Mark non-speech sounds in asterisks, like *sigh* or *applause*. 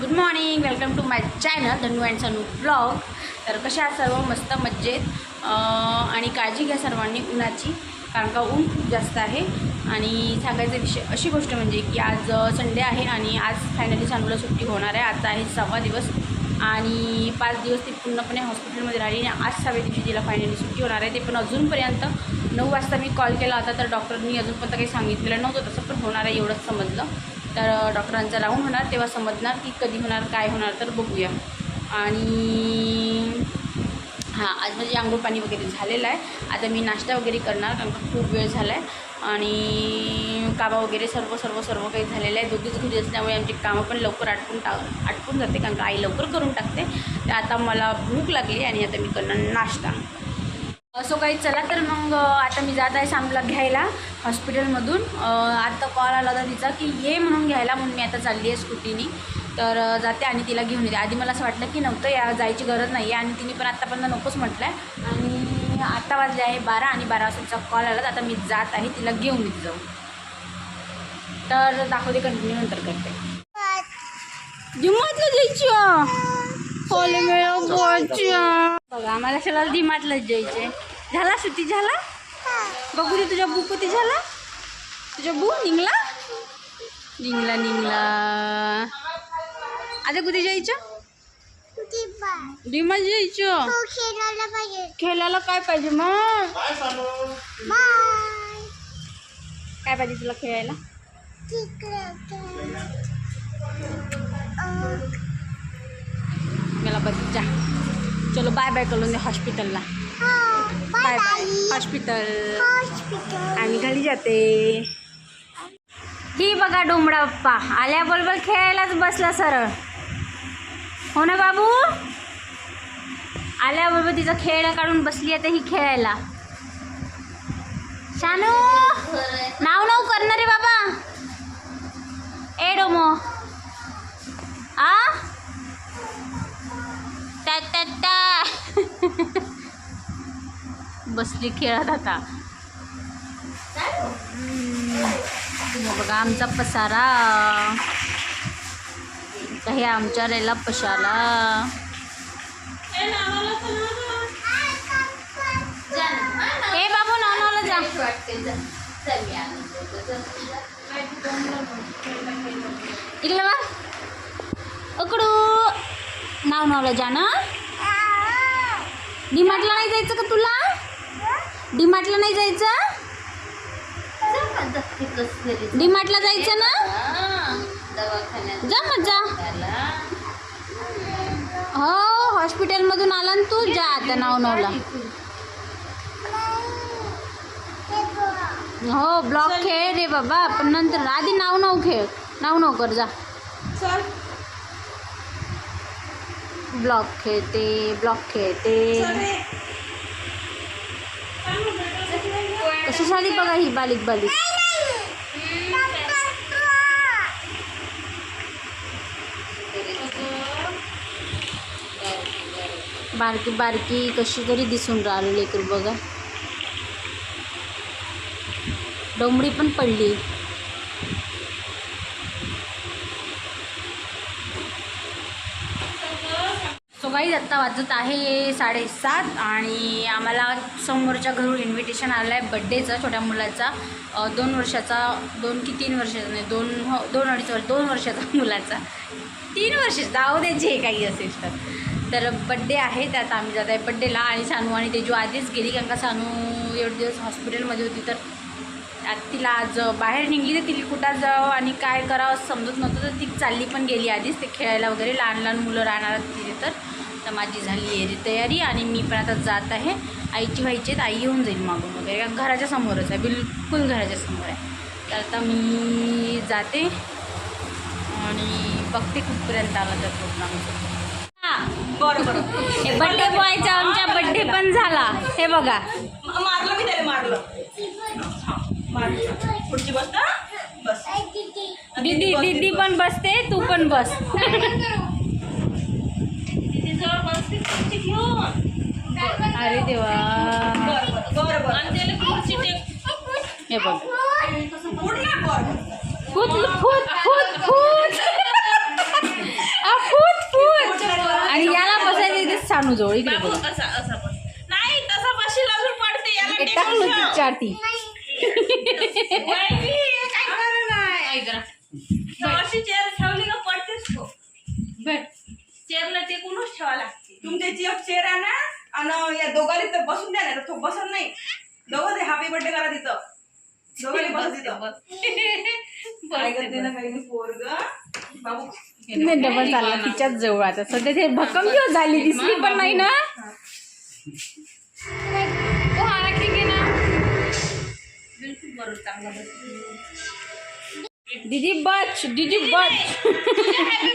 Good morning welcome to my channel Dhanu and Sanu blog तर कशा सर्व? मस्त मज्जेत आणि काळजी घ्या सर्वांनी उन्हाची कारण का ऊन खूप जास्त आहे. आणि सांगायचा विषय अशी गोष्ट म्हणजे की आज संडे आहे आणि आज फायनली सानूला सुट्टी होणार आहे. आता आहे सहावा दिवस आणि पाच दिवस ती पूर्णपणे हॉस्पिटलमध्ये राहिली आणि आज सहाव्या दिवशी तिला फायनली सुट्टी होणार आहे. ते पण अजूनपर्यंत नऊ वाजता मी कॉल केला होता तर डॉक्टरनी अजूनपर्यंत काही सांगितलेलं नव्हतं तसं पण होणार आहे एवढंच समजलं. तर डॉक्टरांचा राऊंड होणार तेव्हा समजणार की कधी होणार काय होणार तर बघूया. आणि हां आज माझी आंघोळ पाणी वगैरे झालेलं आहे. आता मी नाश्ता वगैरे करणार कारण का खूप वेळ झाला आहे आणि कामं वगैरे सर्व सर्व सर्व काही झालेलं आहे. दोघीच घरी असल्यामुळे आमची कामं पण लवकर आटपून टा आटपून जाते कारण का आई लवकर करून टाकते. तर आता मला भूक लागली आणि आता मी करणार नाश्ता. सो काही चला तर मग आता मी जात आहे सामला घ्यायला हॉस्पिटलमधून. अ, आता कॉल आला होता तिचा की ये म्हणून घ्यायला म्हणून मी आता चालली आहे स्कूटीनी तर जाते आणि तिला घेऊन येते. आधी मला असं वाटलं की नव्हतं या जायची गरज नाही आहे आणि तिने पण आत्तापर्यंत नकोच म्हटलं आहे आणि आता वाजले आहे बारा आणि बारा वाजताचा कॉल आला तर आता मी जात आहे तिला घेऊन येते जाऊ. तर दाखवते कंटिन्यू नंतर करते. जिमातलं जायची. बघा आम्हाला सगळं डिमार्टलाच जायचे झाला सुट्टी झाला? बघू दे तुझ्या बुक किती झाला? तुझ्या बुक निघला? निघला निघला. आता कुठे जायचं? डिमार्ट जायचं. खेळायला काय पाहिजे मग? काय पाहिजे तुला खेळायला? मला बघ जा. चलो बाय बाय करून दे हॉस्पिटलला बाय बाय हॉस्पिटल आम्ही घरी जाते. ही बघा डोंबडा बाप्पा आल्याबरोबर खेळायलाच बसला सरळ. हो ना बाबू? आल्याबरोबर तिचा खेळ काढून बसली आता ही खेळायला. शानू नाव नाव करणार बसली खेळत आता हम्म. हे बघा आमचा पसारा. हे आमच्या रेला पशाला. हे बाबू नावला जा. इकडे बा उकडू नाव नावला जा ना. डीमार्टला नाही जायचं का तुला? डीमार्टला नाही जायचं? डीमार्टला जायचं ना? जा मग जा हो हॉस्पिटलमधून आला ना तू? जा आता नाव नवला हो ब्लॉक खेळ रे बाबा. पण नंतर आधी नाव नाव खेळ. नाव नाव कर जा. ब्लॉक खेळते ब्लॉक खेळते. कशी pa बालिक बालिक बारकी बारकी कशी तरी दिसून राहिली लेकरू बघा डोंबडी पण पडली सो काही आत्ता वाजत आहे साडेसात आणि आम्हाला समोरच्या घरून इन्व्हिटेशन आलं आहे बड्डेचा छोट्या मुलाचा. दोन वर्षाचा दोन की तीन वर्षाचा नाही दोन हो दोन अडीच वर्ष दोन वर्षाचा मुलाचा. तीन वर्ष जाऊ द्यायचे हे काही असेल तर. तर बड्डे आहे त्यात आम्ही जात आहे बड्डेला आणि सानू आणि तेजू आधीच गेली कारण का सानू एवढे दिवस हॉस्पिटलमध्ये होती तर तिला आज बाहेर निघली तर तिला कुठं जावं आणि काय करावं समजत नव्हतं तर ती चालली पण गेली आधीच ते खेळायला वगैरे लहान लहान मुलं राहणार तिथे तर. तर माझी झाली आहे ती तयारी आणि मी पण आता जात आहे. आईची व्हायची आहेत, आई येऊन जाईल मागून वगैरे. कारण घराच्या समोरच आहे बिलकुल घराच्या समोर आहे. तर आता मी जाते आणि बघते कुठपर्यंत आला तर प्रोग्राम हे बड्डे बॉयचा आमच्या बड्डे पण झाला. हे बघा. मारलं मी त्याला मारलं. हा, मारलं. पुढची बस. ना बस दीदी दीदी पण बसते तू पण बस. अरे देवा. हे बघ. आणि याला बसायचं इथे सानू जवळ इकडे नाही तसा चेअरला टेकूनच ठेवा लागते. तुमच्याची एक चेअर आहे ना आणि या दोघांनी तर बसून द्या ना तो बसत नाही. दोघं ते हॅपी बर्थडे करा तिथं. दोघांनी *laughs* बस तिथं. काय करते ना काही पोरग. बाबू. नाही डबल चालला तिच्याच जवळ आता. सध्या ते भक्कम दिवस झाली दिसली पण नाही ना? ओ, हा राखी घे ना. बिलकुल बरोबर चांगला बस दीदी बच. दीदी बच. हॅपी